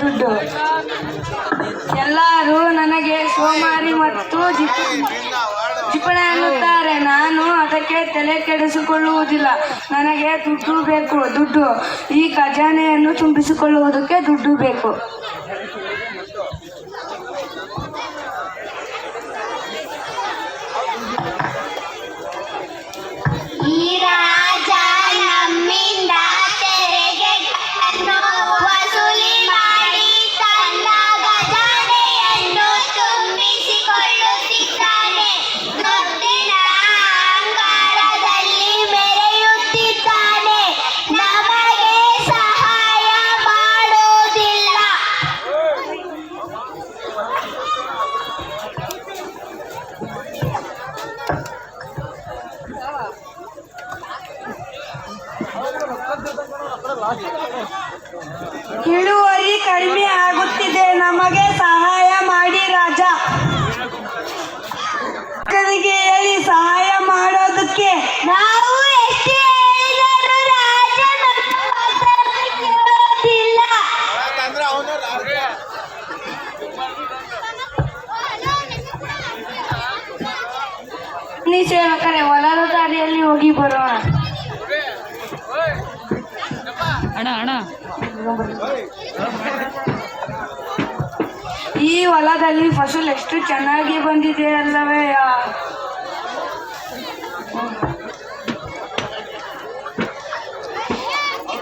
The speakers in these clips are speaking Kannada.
ದುಡ್ಡು. ಎಲ್ಲರೂ ನನಗೆ ಸೋಮಾರಿ ಮತ್ತು ಜಿಪ್ ಜಿಪಣೆ ಅನ್ನುತ್ತಾರೆ. ನಾನು ಅದಕ್ಕೆ ತಲೆ ಕೆಡಿಸಿಕೊಳ್ಳುವುದಿಲ್ಲ. ನನಗೆ ದುಡ್ಡು ಬೇಕು, ದುಡ್ಡು. ಈ ಖಜಾನೆಯನ್ನು ತುಂಬಿಸಿಕೊಳ್ಳುವುದಕ್ಕೆ ದುಡ್ಡು ಬೇಕು. ನೀ ಸೇವಕರೇ ಹೊಲದ ದಾರಿಯಲ್ಲಿ ಹೋಗಿ ಬರೋಣ ಅಣ್ಣ ಅಣ್ಣ. ಈ ಹೊಲದಲ್ಲಿ ಫಸಲು ಎಷ್ಟು ಚೆನ್ನಾಗಿ ಬಂದಿದೆ ಅಲ್ಲವೇ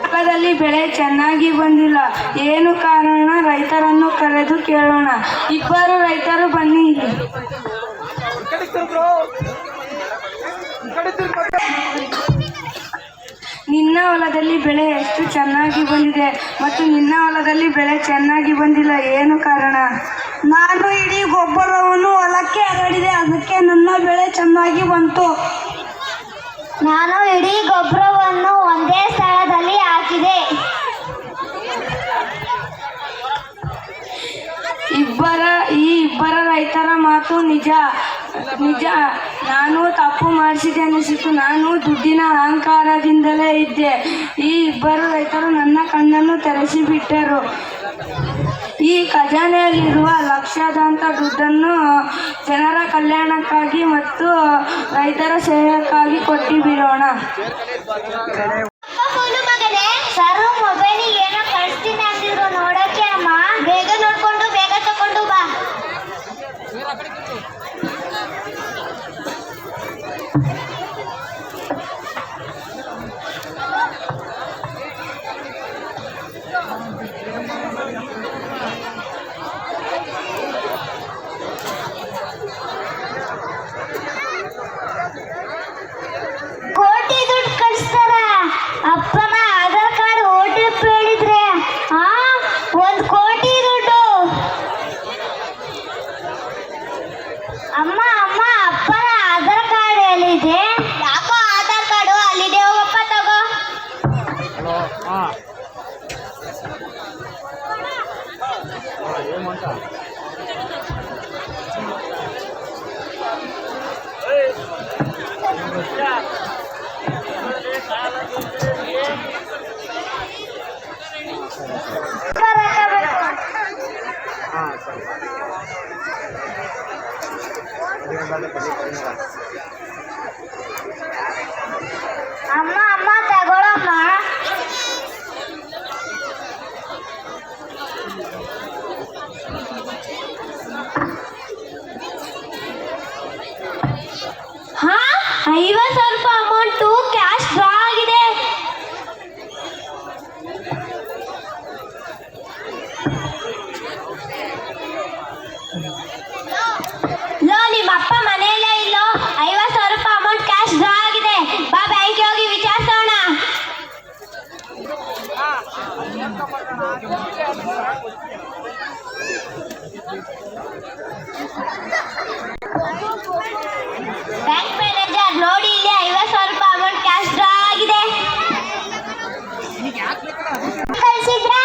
ಪಕ್ಕದಲ್ಲಿ ಬೆಳೆ ಚೆನ್ನಾಗಿ ಬಂದಿಲ್ಲ. ಏನು ಕಾರಣ? ರೈತರನ್ನು ಕರೆದು ಕೇಳೋಣ. ಇಬ್ಬರು ರೈತರು ಬನ್ನಿ ಇಲ್ಲಿ. ನಿನ್ನ ಹೊಲದಲ್ಲಿ ಬೆಳೆ ಎಷ್ಟು ಚೆನ್ನಾಗಿ ಬಂದಿದೆ ಮತ್ತು ನಿನ್ನ ಹೊಲದಲ್ಲಿ ಬೆಳೆ ಚೆನ್ನಾಗಿ ಬಂದಿಲ್ಲ ಏನು ಕಾರಣ? ನಾನು ಇಡೀ ಗೊಬ್ಬರವನ್ನು ಹೊಲಕ್ಕೆ ಹರಡಿದೆ ಅದಕ್ಕೆ ನನ್ನ ಬೆಳೆ ಚೆನ್ನಾಗಿ ಬಂತು. ನಾನು ಇಡೀ ಗೊಬ್ಬರವನ್ನು ಒಂದೇ ಸ್ಥಳದಲ್ಲಿ ಹಾಕಿದೆ. ಇಬ್ಬರ ಈ ಇಬ್ಬರ ರೈತರ ಮಾತು ನಿಜ ನಿಜ. ನಾನು ತಪ್ಪು ಮಾಡಿಸಿದೆ ಅನಿಸಿತು. ನಾನು ದುಡ್ಡಿನ ಅಹಂಕಾರದಿಂದಲೇ ಇದ್ದೆ. ಈ ಇಬ್ಬರು ರೈತರು ನನ್ನ ಕಣ್ಣನ್ನು ತೆರೆಸಿಬಿಟ್ಟರು. ಈ ಖಜಾನೆಯಲ್ಲಿರುವ ಲಕ್ಷಾಂತ ದುಡ್ಡನ್ನು ಜನರ ಕಲ್ಯಾಣಕ್ಕಾಗಿ ಮತ್ತು ರೈತರ ಸೇವೆಗಾಗಿ ಕೊಟ್ಟು ಒಂದು ಕೋಟಿ ದುಡ್ಡು. ಅಮ್ಮ ಅಮ್ಮ ಅಪ್ಪನ ಆಧಾರ್ ಕಾರ್ಡ್ ಎಲ್ಲಿದೆ? ಯಾಕೋ ಆಧಾರ್ ಕಾರ್ಡು ಅಲ್ಲಿದೆ? ಹೋಗಪ್ಪ ತಗೋ. ಅಮ್ಮ ಅಮ್ಮ ತಗೊಳಮ್ಮ ಹಾ ಐವತ್ತು ಸಾವಿರ ರೂಪಾಯಿ ಅಮೌಂಟು ಕ್ಯಾಶ್ ಡ್ರಾ ಆಗಿದೆ ಲೋ ನಿಮ್ಮ ಅಪ್ಪ ಮನೆಯಲ್ಲೇ ಇಲ್ಲೋ ಐವತ್ತು ಸಾವಿರ ರೂಪಾಯಿ ಅಮೌಂಟ್ ಕ್ಯಾಶ್ ಡ್ರಾ ಆಗಿದೆ ಬಾ ಬ್ಯಾಂಕ್ಗೆ ಹೋಗಿ ವಿಚಾರಿಸೋಣ ಬ್ಯಾಂಕ್ ಮ್ಯಾನೇಜರ್ ನೋಡಿ ಇಲ್ಲಿ ಐವತ್ತು ಸಾವಿರ ರೂಪಾಯಿ ಅಮೌಂಟ್ ಕ್ಯಾಶ್ ಡ್ರಾ ಆಗಿದೆ. ಕಳಿಸಿದ್ರ?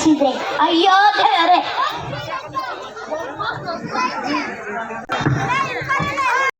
ನೋಡಿ ಕಳಿಸಿದ್ರೆ ಅಯ್ಯೋ